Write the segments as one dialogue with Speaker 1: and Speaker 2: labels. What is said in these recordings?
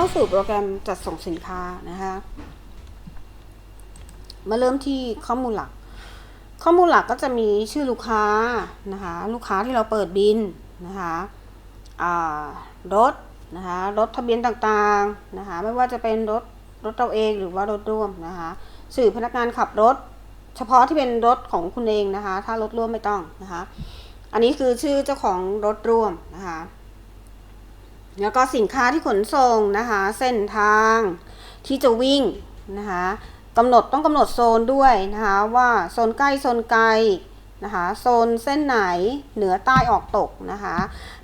Speaker 1: เข้าสู่โปรแกรมจัดส่งสินค้านะคะ มาเริ่มที่ข้อมูลหลัก ข้อมูลหลักก็จะมีชื่อลูกค้านะคะ ลูกค้าที่เราเปิดบินนะคะรถนะคะรถทะเบียนต่างๆนะคะ ไม่ว่าจะเป็นรถรถเราเองหรือว่ารถร่วมนะคะ สื่อพนักงานขับรถ เฉพาะที่เป็นรถของคุณเองนะคะ ถ้ารถร่วมไม่ต้องนะคะ อันนี้คือชื่อเจ้าของรถร่วมนะคะ แล้วก็สินค้าที่ขนส่งนะคะ เส้นทางที่จะวิ่งนะคะกำหนดต้องกำหนดโซนด้วยนะคะว่าโซนใกล้โซนไกลนะคะโซนเส้นไหนเหนือใต้ออกตกนะคะ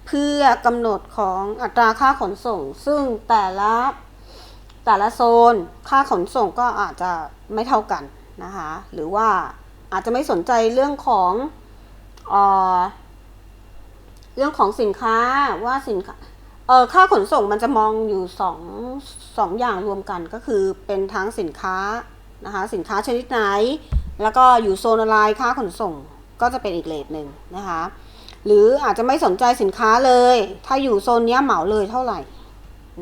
Speaker 1: เพื่อกำหนดของอัตราค่าขนส่ง ซึ่งแต่ละแต่ละโซนค่าขนส่งก็อาจจะไม่เท่ากันนะคะหรือว่าอาจจะไม่สนใจเรื่องของเออเรื่องของสินค้าว่าสินค้า เออค่าขนส่งมันจะมองอยู่สองสองอย่างรวมกันก็คือเป็นทั้งสินค้านะคะสินค้าชนิดไหน แล้วก็อยู่โซนอะไรค่าขนส่งก็จะเป็นอีกเลทหนึ่งนะคะหรืออาจจะไม่สนใจสินค้าเลย ถ้าอยู่โซนนี้เหมาเลยเท่าไหร่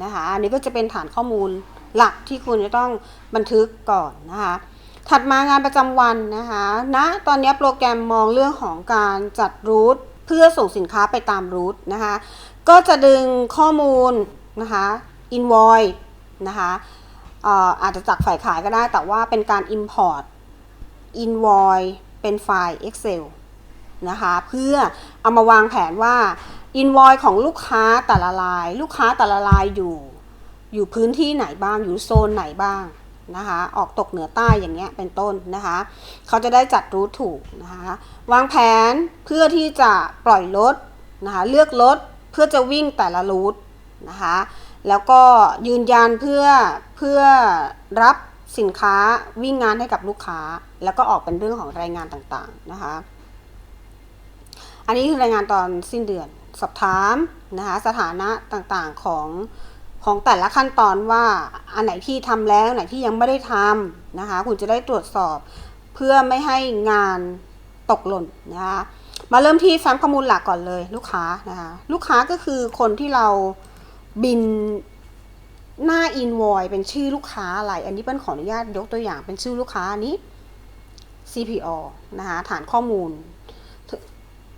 Speaker 1: นะคะอันนี้ก็จะเป็นฐานข้อมูลหลักที่คุณจะต้องบันทึกก่อนนะคะถัดมางานประจำวันนะคะณนะตอนนี้โปรแกรมมองเรื่องของการจัดรูทเพื่อส่งสินค้าไปตามรูทนะคะ ก็จะดึงข้อมูลนะคะ invoice นะคะอออาจจะจากฝ่ายขายก็ได้ แต่ว่าเป็นการ import invoice เป็นไฟล์ Excel นะคะ เพื่อเอามาวางแผนว่า invoice ของลูกค้าแต่ละราย ลูกค้าแต่ละรายอยู่ อยู่พื้นที่ไหนบ้าง อยู่โซนไหนบ้างนะคะ ออกตกเหนือใต้อย่างเงี้ยเป็นต้นนะคะ เขาจะได้จัดรูทถูกนะคะ วางแผนเพื่อที่จะปล่อยรถนะคะ เลือกรถ เพื่อจะวิ่งแต่ละรูทนะคะแล้วก็ยืนยันเพื่อเพื่อรับสินค้าวิ่งงานให้กับลูกค้า แล้วก็ออกเป็นเรื่องของรายงานต่างๆนะคะ อันนี้คือรายงานตอนสิ้นเดือนสอบถามนะคะสถานะต่างๆของของแต่ละขั้นตอนว่าอันไหนที่ทำแล้วไหนที่ยังไม่ได้ทำนะคะคุณจะได้ตรวจสอบเพื่อไม่ให้งานตกหล่นนะคะ มาเริ่มที่แฟ้มข้อมูลหลักก่อนเลยลูกค้านะคะลูกค้าก็คือคนที่เราบินหน้าอินวอยเป็นชื่อลูกค้าอะไร อันนี้เป็นขออนุญาตยกตัวอย่างเป็นชื่อลูกค้านี้ CPO นะคะฐานข้อมูล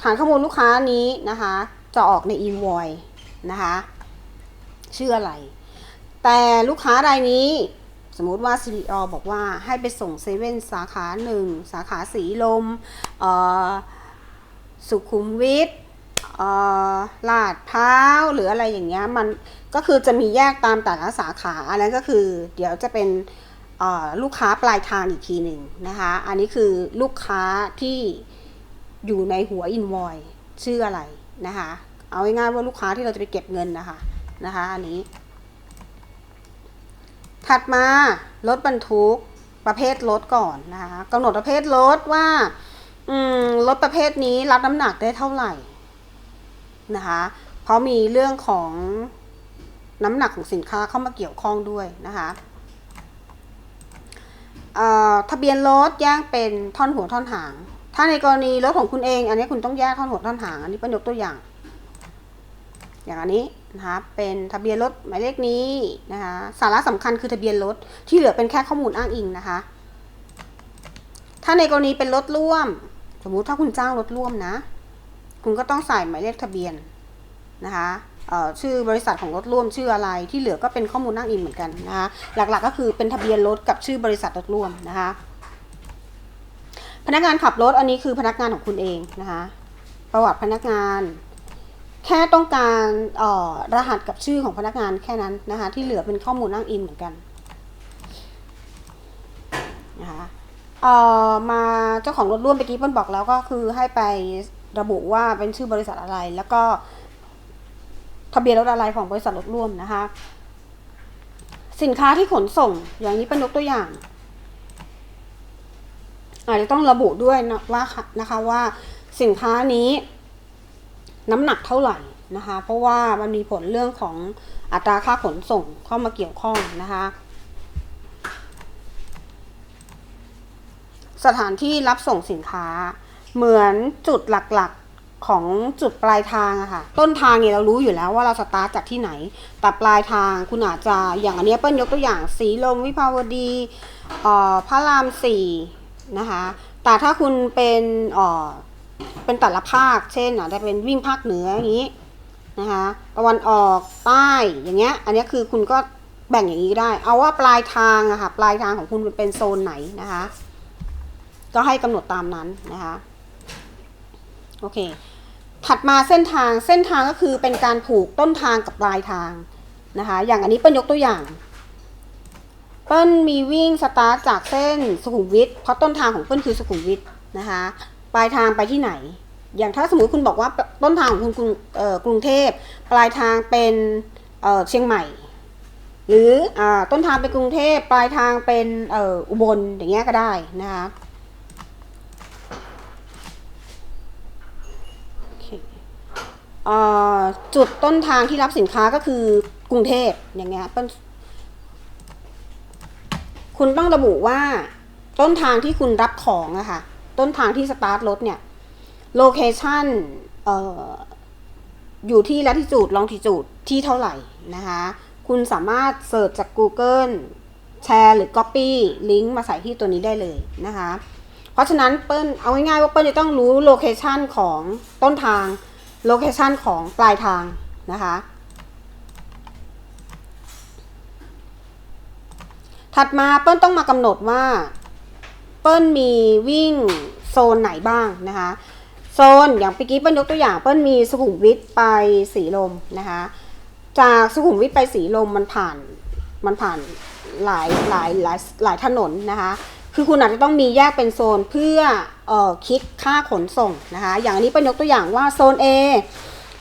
Speaker 1: ฐานข้อมูลลูกค้านี้นะคะ จะออกในอินวอยนะคะชื่ออะไร แต่ลูกค้ารายนี้สมมุติว่า CPO บอกว่าให้ไปส่งเซเว่นสาขาหนึ่งสาขาสีลมเอ่อ สุขุมวิทลาดพร้าวหรืออะไรอย่างเงี้ยมันก็คือจะมีแยกตามแต่ละสาขาอันนั้นก็คือเดี๋ยวจะเป็นลูกค้าปลายทางอีกทีหนึ่งนะคะ อันนี้คือลูกค้าที่อยู่ในหัวอินวอยชื่ออะไรนะคะ เอาง่ายๆว่าลูกค้าที่เราจะไปเก็บเงินนะคะนะคะ อันนี้ ถัดมารถบรรทุกประเภทรถก่อนนะคะกำหนดประเภทรถว่า อืมรถประเภทนี้รับน้ำหนักได้เท่าไหร่นะคะ เพราะมีเรื่องของน้ำหนักของสินค้าเข้ามาเกี่ยวข้องด้วยนะคะทะเบียนรถแยกเป็นท่อนหัวท่อนหาง ถ้าในกรณีรถของคุณเอง อันนี้คุณต้องแยกท่อนหัวท่อนหาง อันนี้เป็นยกตัวอย่าง อย่างอันนี้นะคะเป็นทะเบียนรถหมายเลขนี้นะคะสาระสำคัญคือทะเบียนรถที่เหลือเป็นแค่ข้อมูลอ้างอิงนะคะ ถ้าในกรณีเป็นรถร่วม มมุติถ้าคุณจ้างรถร่วมนะ คุณก็ต้องใส่หมายเลขทะเบียนนะคะชื่อบริษัทของรถร่วมชื่ออะไรที่เหลือก็เป็นข้อมูลอ้างอิงเหมือนกันนะคะหลักๆก็คือเป็นทะเบียนรถกับชื่อบริษัทรถร่วมนะคะพนักงานขับรถอันนี้คือพนักงานของคุณเองนะคะประวัติพนักงาน แค่ต้องการรหัสกับชื่อของพนักงานแค่นั้นนะคะที่เหลือเป็นข้อมูลอ้างอิงเหมือนกันนะคะ เอ่อมาเจ้าของรถร่วมเมื่อกี้เปิ้ลบอกแล้วก็คือให้ไประบุว่าเป็นชื่อบริษัทอะไร แล้วก็ทะเบียนรถอะไรของบริษัทรถร่วมนะคะ สินค้าที่ขนส่งอย่างนี้เป็นยกตัวอย่าง อาจจะต้องระบุด้วยนะว่านะคะว่าสินค้านี้น้ำหนักเท่าไหร่นะคะ เพราะว่ามันมีผลเรื่องของอัตราค่าขนส่งเข้ามาเกี่ยวข้องนะคะ สถานที่รับส่งสินค้า เหมือนจุดหลักๆของจุดปลายทางอะค่ะ ต้นทางเนี่ยเรารู้อยู่แล้วว่าเราสตาร์ทจากที่ไหน แต่ปลายทางคุณอาจจะอย่างอันนี้เปิ้ลยกตัวอย่างสีลมวิภาวดีพระรามสี่นะคะแต่ถ้าคุณเป็นเป็นแต่ละภาค เช่นอาจจะเป็นวิ่งภาคเหนืออย่างนี้นะคะตะวันออกใต้อย่างเงี้ยอันนี้คือคุณก็แบ่งอย่างนี้ได้ เอาว่าปลายทางอะค่ะปลายทางของคุณเป็นโซนไหนนะคะ ก็ให้กำหนดตามนั้นนะคะโอเค ถัดมาเส้นทางเส้นทางก็คือเป็นการผูกต้นทางกับปลายทางนะคะอย่างอันนี้เปิ้ลยกตัวอย่าง เปิ้ลมีวิ่งสตาร์ทจากเส้นสุขุมวิทเพราะต้นทางของเปิ้ลคือสุขุมวิทนะคะปลายทางไปที่ไหน อย่างถ้าสมมติคุณบอกว่าต้นทางของคุณกรุงเออกรุงเทพปลายทางเป็นเออเชียงใหม่ หรืออต้นทางเป็นกรุงเทพปลายทางเป็นเอออุบลอย่างเงี้ยก็ได้นะคะ เอ่อ จุดต้นทางที่รับสินค้าก็คือกรุงเทพอย่างเงี้ยคุณต้องระบุว่าต้นทางที่คุณรับของอะค่ะ ต้นทางที่สตาร์ทรถเนี่ยโลเคชันเอ่ออยู่ที่ latitude longitude ที่เท่าไหร่นะคะ คุณสามารถเสิร์ชจาก Google แชร์หรือ Copy ลิงก์มาใส่ที่ตัวนี้ได้เลยนะคะ เพราะฉะนั้นเปิ้ลเอาง่ายๆว่าเปิ้ลจะต้องรู้โลเคชันของต้นทาง โลเคชันของปลายทางนะคะ ถัดมาเปิ้ลต้องมากำหนดว่า เปิ้ลมีวิ่งโซนไหนบ้างนะคะโซนอย่างเมื่อกี้เปิ้ลยกตัวอย่างเปิ้ลมีสุขุมวิทไปสีลมนะคะจากสุขุมวิทไปสีลมมันผ่านมันผ่านหลายหลายหลายหลายถนนนะคะ คือคุณอาจจะต้องมีแยกเป็นโซนเพื่อออคิดค่าขนส่งนะคะ อย่างนี้เปิ้ลยกตัวอย่างว่าโซน A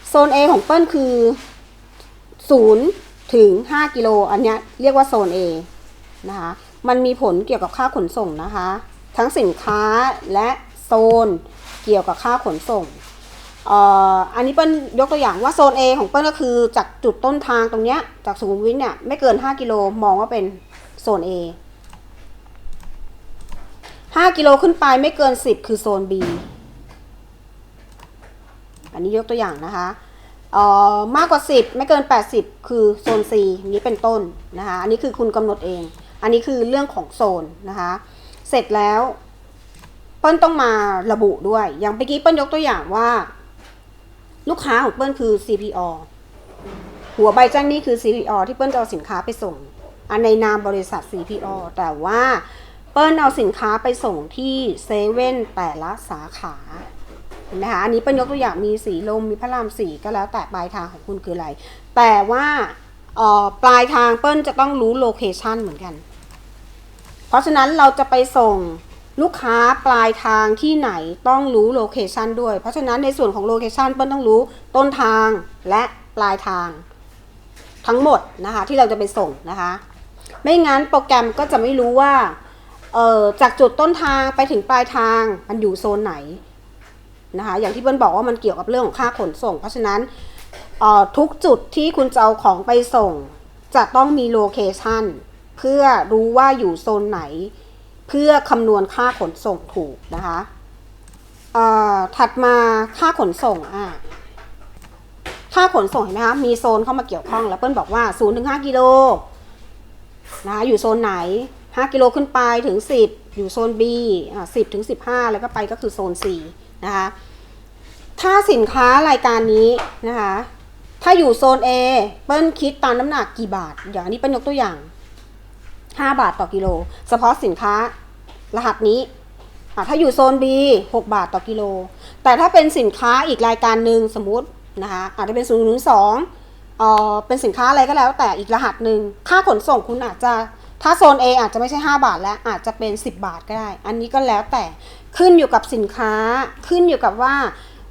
Speaker 1: โซน A ของเปิ้ลคือ 0 ถึง 5 กิโล อันนี้เรียกว่าโซน A นะคะ มันมีผลเกี่ยวกับค่าขนส่งนะคะ ทั้งสินค้าและโซนเกี่ยวกับค่าขนส่งอันนี้เปิ้ลยกตัวอย่างว่าโซน A ของเปิ้ลก็คือจากจุดต้นทางตรงเนี้ยจากสุขุมวิทเนี่ยไม่เกิน 5 กิโลมองว่าเป็นโซน A 5กิโลขึ้นไปไม่เกิน 10 คือโซน B อันนี้ยกตัวอย่างนะคะเอ่อมากกว่า 10 ไม่เกิน 80 คือโซน C นี้เป็นต้นนะคะอันนี้คือคุณกำหนดเอง อันนี้คือเรื่องของโซนนะคะเสร็จแล้วเปิ้ลต้องมาระบุด้วย อย่างเมื่อกี้เปิ้ลยกตัวอย่างว่า ลูกค้าของเปิ้ลคือ CPO หัวใบแจ้งนี้คือ CPO ที่เปิ้ลจะเอาสินค้าไปส่ง อันในนามบริษัท CPO แต่ว่า เปิ้ลเอาสินค้าไปส่งที่เซเว่นแต่ละสาขาเห็นไหมคะอันนี้เปิ้ลยกตัวอย่างมีสีลมมีพระรามสีก็แล้วแต่ปลายทางของคุณคืออะไร แต่ว่าออปลายทางเปิ้ลจะต้องรู้โลเคชันเหมือนกัน เพราะฉะนั้นเราจะไปส่งลูกค้าปลายทางที่ไหนต้องรู้โลเคชันด้วย เพราะฉะนั้นในส่วนของโลเคชันเปิ้ลต้องรู้ต้นทางและปลายทาง ทั้งหมดนะคะที่เราจะไปส่งนะคะ ไม่งั้นโปรแกรมก็จะไม่รู้ว่า เอ่อจากจุดต้นทางไปถึงปลายทางมันอยู่โซนไหนนะคะอย่างที่เปิ้ลบอกว่ามันเกี่ยวกับเรื่องของค่าขนส่ง เพราะฉะนั้นออทุกจุดที่คุณจะเอาของไปส่ง จะต้องมีโลเคชันเพื่อรู้ว่าอยู่โซนไหน เพื่อคำนวณค่าขนส่งถูกนะคะถัดมาค่าขนส่งอะค่าขนส่งเห็นไหมคะมีโซนเข้ามาเกี่ยวข้อง แล้วเปิ้ลบอกว่า0ถึง5กิโลนะคะอยู่โซนไหน 5 กิโลขึ้นไปถึง 10 อยู่โซน B อ่า10 ถึง 15 แล้วก็ไปก็คือโซน C นะคะ ถ้าสินค้ารายการนี้นะคะ ถ้าอยู่โซน A เปิ้ลคิดตามน้ำหนักกี่บาท อย่างนี้เปิ้ลยกตัวอย่าง 5 บาทต่อกิโล เฉพาะสินค้ารหัสนี้ถ้าอยู่โซน B 6 บาทต่อกิโล แต่ถ้าเป็นสินค้าอีกรายการหนึ่งสมมตินะคะอาจจะเป็น0ูนย์สองเอ่อเป็นสินค้าอะไรก็แล้วแต่อีกรหัสหนึ่งค่าขนส่งคุณอาจจะ ถ้าโซน A อาจจะไม่ใช่ 5 บาทแล้วอาจจะเป็น 10 บาทก็ได้ อันนี้ก็แล้วแต่ขึ้นอยู่กับสินค้า ขึ้นอยู่กับว่า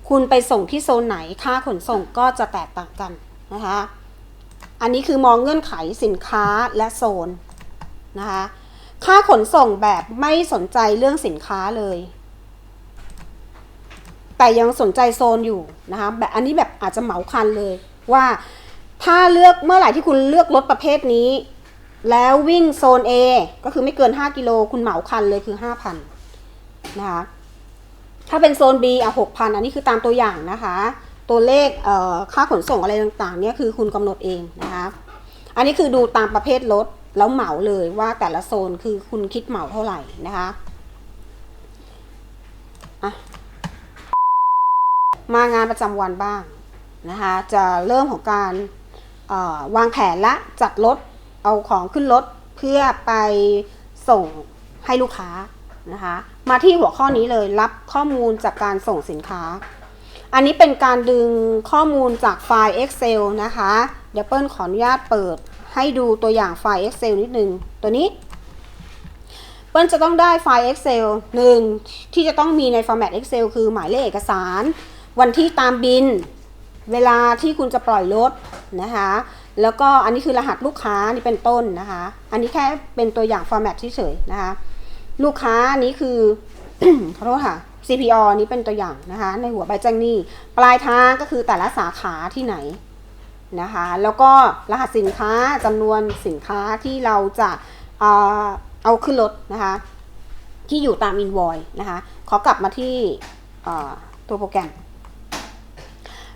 Speaker 1: คุณไปส่งที่โซนไหนค่าขนส่งก็จะแตกต่างกันนะคะ อันนี้คือมองเงื่อนไขสินค้าและโซนนะคะค่าขนส่งแบบไม่สนใจเรื่องสินค้าเลย แต่ยังสนใจโซนอยู่นะคะแบบอันนี้แบบอาจจะเหมาคันเลยว่าถ้าเลือกเมื่อไหร่ที่คุณเลือกรถประเภทนี้ แล้ววิ่งโซน A ก็คือไม่เกิน 5 กิโลคุณเหมาคันเลยคือ 5,000 นะคะ ถ้าเป็นโซน B อะหกพันอันนี้คือตามตัวอย่างนะคะ ตัวเลขเอ่อค่าขนส่งอะไรต่างๆ เนี่ยคือคุณกำหนดเองนะคะ อันนี้คือดูตามประเภทรถแล้วเหมาเลยว่าแต่ละโซนคือคุณคิดเหมาเท่าไหร่นะคะอะมางานประจำวันบ้างนะคะ จะเริ่มของการวางแผนละจัดรถ เอาของขึ้นรถเพื่อไปส่งให้ลูกค้านะคะ มาที่หัวข้อนี้เลยรับข้อมูลจากการส่งสินค้า อันนี้เป็นการดึงข้อมูลจากไฟล์ Excel นะคะ เดี๋ยวเปิ้ลขออนุญาตเปิดให้ดูตัวอย่างไฟล์ Excel นิดนึง ตัวนี้ เปิ้ลจะต้องได้ไฟล์ Excel หนึ่งที่จะต้องมีใน format Excel คือหมายเลขเอกสาร วันที่ตามบิน เวลาที่คุณจะปล่อยรถนะคะ แล้วก็อันนี้คือรหัสลูกค้านี่เป็นต้นนะคะ อันนี้แค่เป็นตัวอย่าง format เฉยๆนะคะ ลูกค้านี้คือขอโทษค่ะ CPO นี้เป็นตัวอย่างนะคะ ในหัวใบแจ้งหนี้ ปลายทางก็คือแต่ละสาขาที่ไหนนะคะ แล้วก็รหัสสินค้าจำนวนสินค้าที่เราจะเออเอาขึ้นรถนะคะ ที่อยู่ตาม invoice นะคะ ขอกลับมาที่ตัวโปรแกรม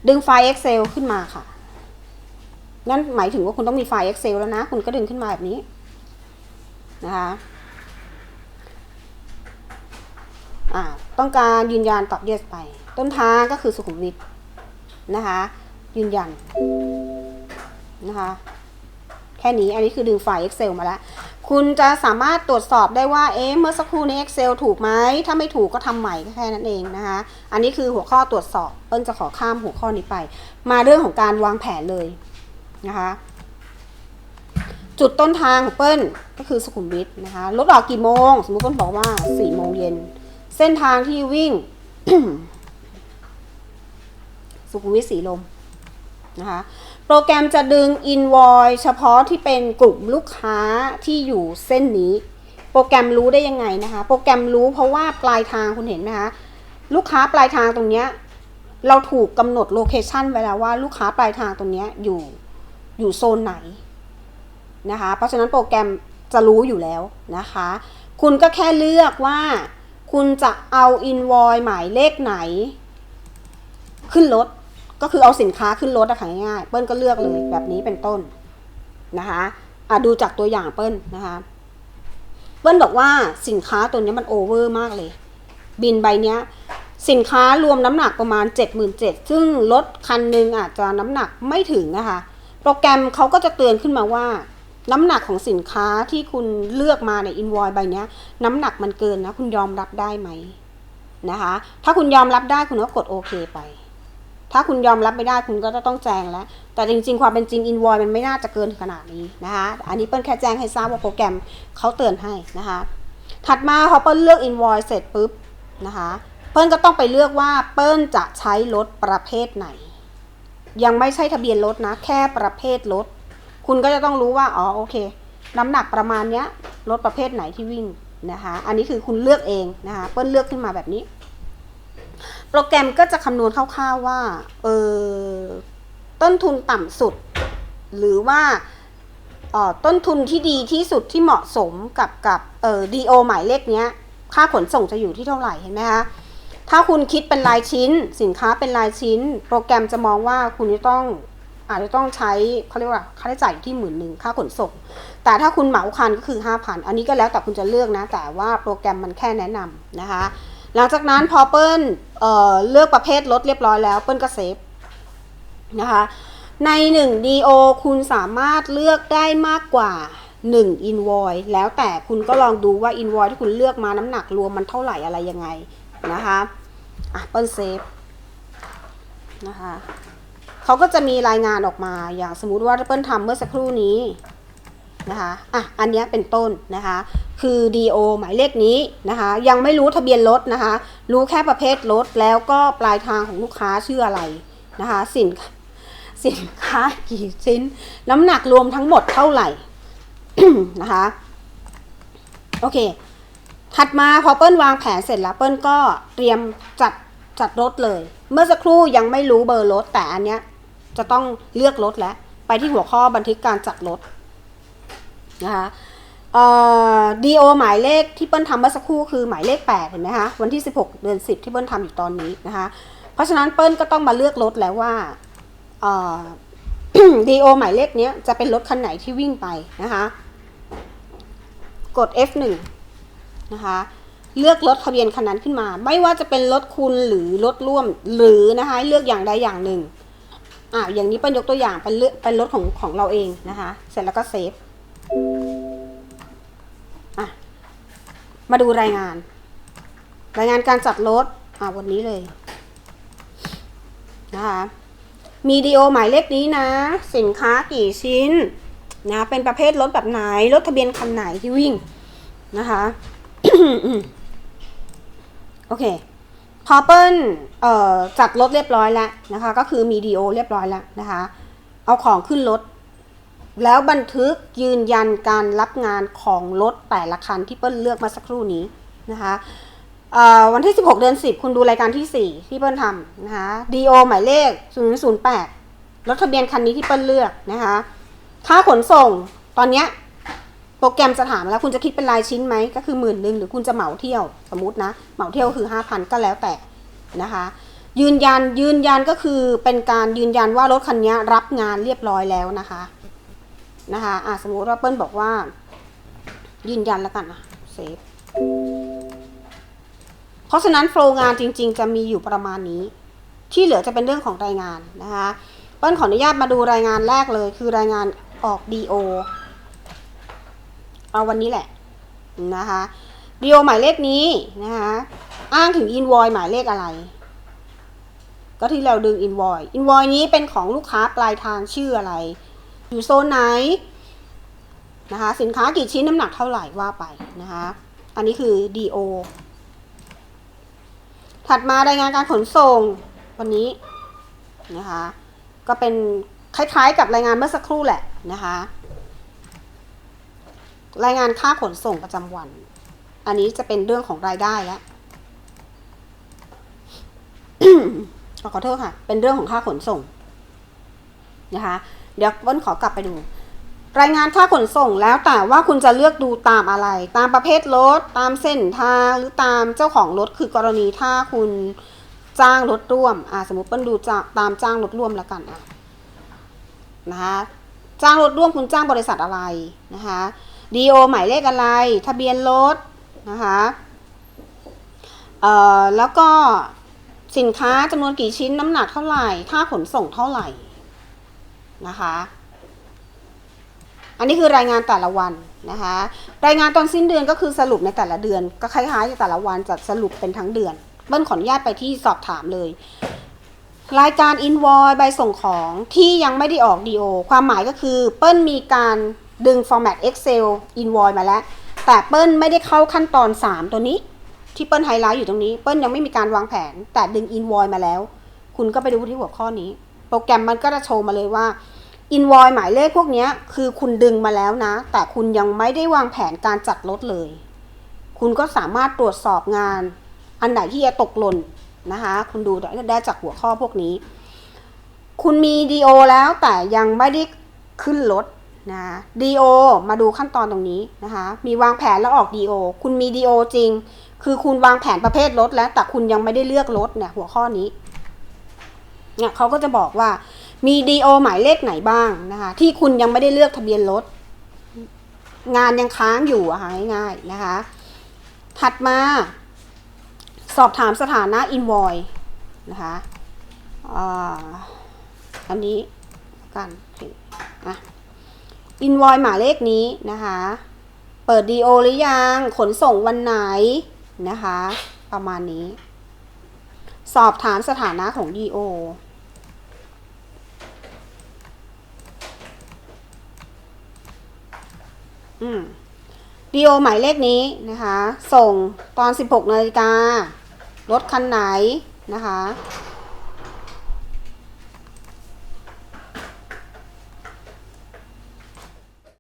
Speaker 1: ดึงไฟล์ Excel ขึ้นมาค่ะ นั่นหมายถึงว่าคุณต้องมีไฟล์ Excel แล้วนะ คุณก็ดึงขึ้นมาแบบนี้นะคะต้องการยืนยันตอบ yes ไป ต้นทางก็คือสุขุมวิทนะคะ ยืนยันนะคะแค่นี้อันนี้คือดึงไฟล์ Excel มาแล้วคุณจะสามารถตรวจสอบได้ว่า เอ๊ะ เมื่อสักครู่ใน Excel ถูกไหม ถ้าไม่ถูกก็ทำใหม่แค่นั้นเองนะคะ อันนี้คือหัวข้อตรวจสอบ เปิ้ลจะขอข้ามหัวข้อนี้ไป มาเรื่องของการวางแผนเลย นะคะ จุดต้นทางของเปิ้ลก็คือสุขุมวิทนะคะรถออกกี่โมง สมมติเปิ้ลบอกว่า4โมงเย็น เส้นทางที่วิ่ง สุขุมวิทสีลมนะคะโปรแกรมจะดึง invoice เฉพาะที่เป็นกลุ่มลูกค้าที่อยู่เส้นนี้ โปรแกรมรู้ได้ยังไงนะคะ โปรแกรมรู้เพราะว่าปลายทางคุณเห็นไหมคะลูกค้าปลายทางตรงเนี้ยเราถูกกำหนดโลเคชันไว้แล้วว่าลูกค้าปลายทางตรงนี้อยู่ อยู่โซนไหนนะคะ เพราะฉะนั้นโปรแกรมจะรู้อยู่แล้วนะคะ คุณก็แค่เลือกว่าคุณจะเอา invoice หมายเลขไหน ขึ้นรถก็คือเอาสินค้าขึ้นรถอะค่ะง่ายๆเปิ้ลก็เลือกเลยแบบนี้เป็นต้นนะคะอะดูจากตัวอย่างเปิ้ลนะคะ เปิ้ลบอกว่าสินค้าตัวนี้มันโอเวอร์มากเลย บินใบเนี้ย สินค้ารวมน้ำหนักประมาณ 77,000ซึ่งรถคันหนึ่งอาจจะน้ำหนักไม่ถึงนะคะ รแกรมเขาก็จะเตือนขึ้นมาว่า น้ำหนักของสินค้าที่คุณเลือกมาในอินวอยใบนี้น้ำหนักมันเกินนะ คุณยอมรับได้ไหมนะคะ ถ้าคุณยอมรับได้คุณก็กดโอเคไปถ้าคุณยอมรับไม่ได้คุณก็จะต้องแจ้งแล้ว แต่จริงๆ ความเป็นจริงอินวอยมันไม่น่าจะเกินขนาดนี้นะคะ อันนี้เปิ้ลแค่แจ้งให้ทราบว่าโปรแกรมเขาเตือนให้นะคะ ถัดมาพอเปิ้ลเลือกอินวอยเสร็จปุ๊บนะคะ เปิ้ลก็ต้องไปเลือกว่าเปิ้ลจะใช้รถประเภทไหน ยังไม่ใช่ทะเบียนรถนะ แค่ประเภทรถ คุณก็จะต้องรู้ว่า อ๋อ โอเค น้ำหนักประมาณเนี้ย รถประเภทไหนที่วิ่งนะคะ อันนี้คือคุณเลือกเองนะคะ เปิ้ลเลือกขึ้นมาแบบนี้ โปรแกรมก็จะคำนวณคร่าวๆว่า เออ ต้นทุนต่ำสุด หรือว่าออต้นทุนที่ดีที่สุดที่เหมาะสมกับกับเอ่อ DO หมายเลขเนี้ย ค่าขนส่งจะอยู่ที่เท่าไหร่เห็นไหมคะ ถ้าคุณคิดเป็นรายชิ้น สินค้าเป็นรายชิ้น โปรแกรมจะมองว่าคุณจะต้องอาจจะต้องใช้เขาเรียกว่าค่าใช้จ่ายอยู่ที่หมื่นหนึ่งค่าขนส่ง แต่ถ้าคุณเหมาคันก็คือห้าพันอันนี้ก็แล้วแต่คุณจะเลือกนะ แต่ว่าโปรแกรมมันแค่แนะนำนะคะ หลังจากนั้นพอเปิ้ลเอ่อเลือกประเภทรถเรียบร้อยแล้วเปิ้ลก็เซฟนะคะใน 1 DO คุณสามารถเลือกได้มากกว่า 1 invoice แล้วแต่คุณก็ลองดูว่า invoice ที่คุณเลือกมาน้ำหนักรวมมันเท่าไหร่อะไรยังไง นะคะอะเปิ้ลเซฟนะคะเขาก็จะมีรายงานออกมาอย่างสมมุติว่าเปิ้ลทำเมื่อสักครู่นี้นะคะอะอันนี้เป็นต้นนะคะ คือ DO หมายเลขนี้นะคะ ยังไม่รู้ทะเบียนรถนะคะ รู้แค่ประเภทรถแล้วก็ปลายทางของลูกค้าชื่ออะไรนะคะ สินสินค้ากี่ชิ้น น้ำหนักรวมทั้งหมดเท่าไหร่นะคะ โอเค ถัดมาพอเปิ้ลวางแผนเสร็จแล้วเปิ้ลก็เตรียมจัดจัดรถเลย เมื่อสักครู่ยังไม่รู้เบอร์รถ แต่อันเนี้ยจะต้องเลือกรถแล้ว ไปที่หัวข้อบันทึกการจัดรถนะคะเอ่อ DO หมายเลขที่เปิ้ลทำเมื่อสักครู่คือหมายเลข 8 เห็นไหมคะ วันที่ 16 เดือน 10 ที่เปิ้ลทำอยู่ตอนนี้นะคะ เพราะฉะนั้นเปิ้ลก็ต้องมาเลือกรถแล้วว่าเอ่อ DO หมายเลขเนี้ยจะเป็นรถคันไหนที่วิ่งไปนะคะ กด F1 นะคะ เลือกรถทะเบียนคันนั้นขึ้นมา ไม่ว่าจะเป็นรถคุณหรือรถร่วมหรือนะคะเลือกอย่างใดอย่างหนึ่งอะอย่างนี้เปิ้ลยกตัวอย่างเป็นเลือกเป็นรถของของเราเองนะคะ เสร็จแล้วก็เซฟอะมาดูรายงาน รายงานการจัดรถอะวันนี้เลยนะคะมีดีโอหมายเลขนี้นะ สินค้ากี่ชิ้นนะเป็นประเภทรถแบบไหน รถทะเบียนคันไหนที่วิ่งนะคะ โอเค พอเปิ้ลจัดรถเรียบร้อยแล้วนะคะ ก็คือมีดีโอเรียบร้อยแล้วนะคะ เอาของขึ้นรถ แล้วบันทึกยืนยันการรับงานของรถแต่ละคันที่เปิ้ลเลือกมาสักครู่นี้นะคะวันที่ 16 เดือน 10 คุณดูรายการที่ 4 ที่เปิ้ลทำนะคะ DO หมายเลข 008 รถทะเบียนคันนี้ที่เปิ้ลเลือกนะคะ ค่าขนส่งตอนเนี้ย โปรแกรมจะถามแล้วคุณจะคิดเป็นรายชิ้นไหมก็คือหมื่นหนึ่งหรือคุณจะเหมาเที่ยวสมมตินะเหมาเที่ยวคือ 5,000 ก็แล้วแต่นะคะ ยืนยันยืนยันก็คือเป็นการยืนยันว่ารถคันนี้รับงานเรียบร้อยแล้วนะคะนะคะอะสมมติว่าเปิ้ลบอกว่า ยืนยันแล้วกันนะเซฟเพราะฉะนั้นโฟล์งานจริง ๆ จะมีอยู่ประมาณนี้ ที่เหลือจะเป็นเรื่องของรายงานนะคะเปิ้ลขออนุญาตมาดูรายงานแรกเลย คือรายงานออก DO เอาวันนี้แหละนะคะ DO หมายเลขนี้นะคะอ้างถึง invoice หมายเลขอะไร ก็ที่เราดึง invoice invoice นี้เป็นของลูกค้าปลายทางชื่ออะไร อยู่โซนไหนนะคะสินค้ากี่ชิ้นน้ำหนักเท่าไหร่ว่าไปนะคะอันนี้คือ DO ถัดมารายงานการขนส่งวันนี้นะคะก็เป็นคล้ายๆกับรายงานเมื่อสักครู่แหละนะคะ รายงานค่าขนส่งประจำวัน อันนี้จะเป็นเรื่องของรายได้แล้วขอโทษค่ะ เป็นเรื่องของค่าขนส่งนะคะ เดี๋ยววันขอกลับไปดู รายงานค่าขนส่งแล้วแต่ว่าคุณจะเลือกดูตามอะไร ตามประเภทรถ ตามเส้นทางหรือตามเจ้าของรถ คือกรณีถ้าคุณจ้างรถร่วม อ่าสมมติเปิ้ลดูจาตามจ้างรถร่วมแล้วกันอะนะคะ จ้างรถร่วมคุณจ้างบริษัทอะไรนะคะ ดีโอหมายเลขอะไร ทะเบียนรถนะคะ เอ่อ แล้วก็สินค้าจำนวนกี่ชิ้นน้ำหนักเท่าไหร่ ค่าขนส่งเท่าไหร่นะคะ อันนี้คือรายงานแต่ละวันนะคะ รายงานตอนสิ้นเดือนก็คือสรุปในแต่ละเดือน ก็คล้ายๆแต่ละวันจะสรุปเป็นทั้งเดือน เบิ้ลขออนุญาตไปที่สอบถามเลย รายการ invoice ใบส่งของที่ยังไม่ได้ออก DO ความหมายก็คือ เปิ้ลมีการ ดึง format Excel invoice มาแล้ว แต่เปิ้ลไม่ได้เข้าขั้นตอน 3 ตัวนี้ ที่เปิ้ลไฮไลท์อยู่ตรงนี้ เปิ้ลยังไม่มีการวางแผน แต่ดึง invoice มาแล้ว คุณก็ไปดูที่หัวข้อนี้ โปรแกรมมันก็จะโชว์มาเลยว่าอินวอยหมายเลขพวกนี้คือคุณดึงมาแล้วนะ แต่คุณยังไม่ได้วางแผนการจัดรถเลย คุณก็สามารถตรวจสอบงาน อันไหนที่จะตกหล่นนะคะ คุณดูได้ได้จากหัวข้อพวกนี้ คุณมี DO แล้วแต่ยังไม่ได้ขึ้นรถ นะ DO มาดูขั้นตอนตรงนี้นะคะ มีวางแผนแล้วออก DO คุณมี DO จริง คือคุณวางแผนประเภทรถแล้ว แต่คุณยังไม่ได้เลือกรถเนี่ยหัวข้อนี้เนี่ยเขาก็จะบอกว่ามี DO หมายเลขไหนบ้างนะคะ ที่คุณยังไม่ได้เลือกทะเบียนรถงานยังค้างอยู่อะค่ะง่ายๆนะคะ ถัดมา สอบถามสถานะ invoice นะคะอ,อันนี้กันอะ invoice หมายเลขนี้นะคะ เปิด DO หรือยัง ขนส่งวันไหนนะคะ ประมาณนี้ สอบถามสถานะของ DO อืม DO หมายเลขนี้นะคะ ส่งตอน 16นาฬิการถคันไหนนะคะ